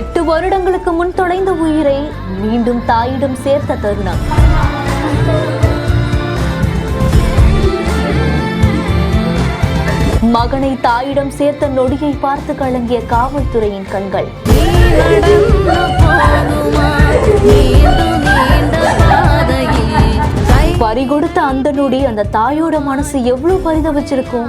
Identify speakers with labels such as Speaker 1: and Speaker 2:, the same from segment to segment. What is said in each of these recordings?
Speaker 1: எட்டு வருடங்களுக்கு முன் தொலைந்த உயிரை மீண்டும் தாயிடம் சேர்த்த தருணம். மகனை தாயிடம் சேர்த்த நொடியை பார்த்து கலங்கிய காவல்துறையின் கண்கள். பறி கொடுத்த அந்த நொடி அந்த தாயோட மனசு எவ்வளவு பரிதவிச்சிருக்கும்?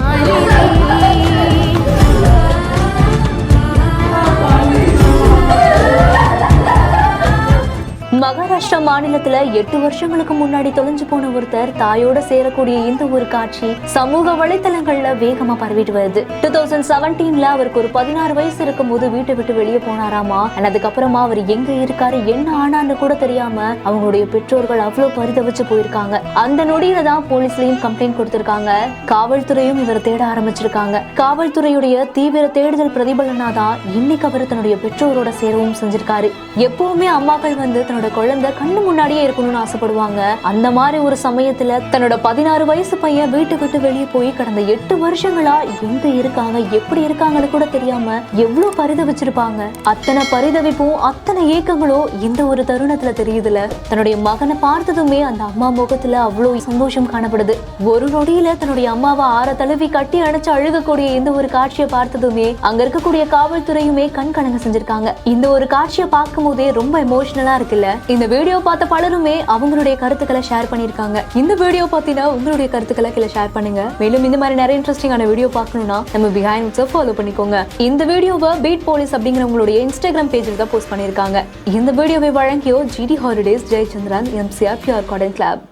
Speaker 1: மகாராஷ்டிரா மாநிலத்துல எட்டு வருஷங்களுக்கு முன்னாடி தொலைஞ்சு போன ஒருத்தர் தாயோட சேரக்கூடிய இந்த ஒரு காட்சி சமூக வலைத்தளங்கள்ல வேகமா பரவிட்டு வருது. டூ தௌசண்ட் செவன்டீன்ல அவருக்கு ஒரு பதினாறு வயசு இருக்கும் போது வீட்டை விட்டு வெளியே போனாராமா? And அதுக்கப்புறமா அவர் எங்க இருக்காரு என்ன ஆனான்னு கூட தெரியாம அவங்களுடைய பெற்றோர்கள் அவ்வளவு பரிதவிச்சு போயிருக்காங்க. அந்த நொடியில தான் போலீஸ்லயும் கம்ப்ளைண்ட் கொடுத்திருக்காங்க. காவல்துறையும் இவரை தேட ஆரம்பிச்சிருக்காங்க. காவல்துறையுடைய தீவிர தேடுதல் பிரதிபலனா தான் இன்னைக்கு அவர் தன்னுடைய பெற்றோரோட சேரவும் செஞ்சிருக்காரு. எப்பவுமே அம்மாக்கள் வந்து தன்னோட குழந்தை கண்ணு முன்னாடியே இருக்கணும்னு ஆசைப்படுவாங்க. அந்த மாதிரி ஒரு சமயத்துல தன்னோட பதினாறு வயசு பையன் வீட்டு விட்டு வெளியே போய் கடந்த எட்டு வருஷங்களா எங்க இருக்காங்க எப்படி இருக்காங்கன்னு கூட தெரியாம எவ்வளவு பரிதவிச்சிருப்பாங்க. அத்தனை பரிதவிப்பும் அத்தனை ஏக்கங்களும் இந்த ஒரு தருணத்துல தெரியுதுல. தன்னுடைய மகனை பார்த்ததுமே அந்த அம்மா முகத்துல அவ்வளவு சந்தோஷம் காணப்படுது. ஒரு நொடியில தன்னுடைய அம்மாவை ஆற தழுவி கட்டி அணைச்சு அழுகக்கூடிய இந்த ஒரு காட்சியை பார்த்ததுமே அங்க இருக்கக்கூடிய காவல்துறையுமே கண் கலங்க செஞ்சிருக்காங்க. இந்த ஒரு காட்சியை பார்க்கும் போதே ரொம்ப எமோஷனலா இருக்குல்ல. இந்த வீடியோ வீடியோ பார்த்த பலருமே அவங்களுடைய கருத்துக்களை ஷேர் பண்ணியிருக்காங்க. இந்த வீடியோ பார்த்தீங்கன்னா உங்களுடைய கருத்துக்களை கீழே ஷேர் பண்ணுங்க. மேலும் இந்த மாதிரி நிறைய இன்ட்ரெஸ்டிங்கான வீடியோ பார்க்கணும்னா நம்ம பிஹைண்ட் ஃபாலோ பண்ணிக்கோங்க. இந்த வீடியோவை பீட் போலீஸ் அப்படிங்கிறவங்களுடைய இன்ஸ்டாகிராம் பேஜில் தான் போஸ்ட் பண்ணியிருக்காங்க. இந்த வீடியோவை வழங்கியோ GD holidays Jayachandran MCR pure garden club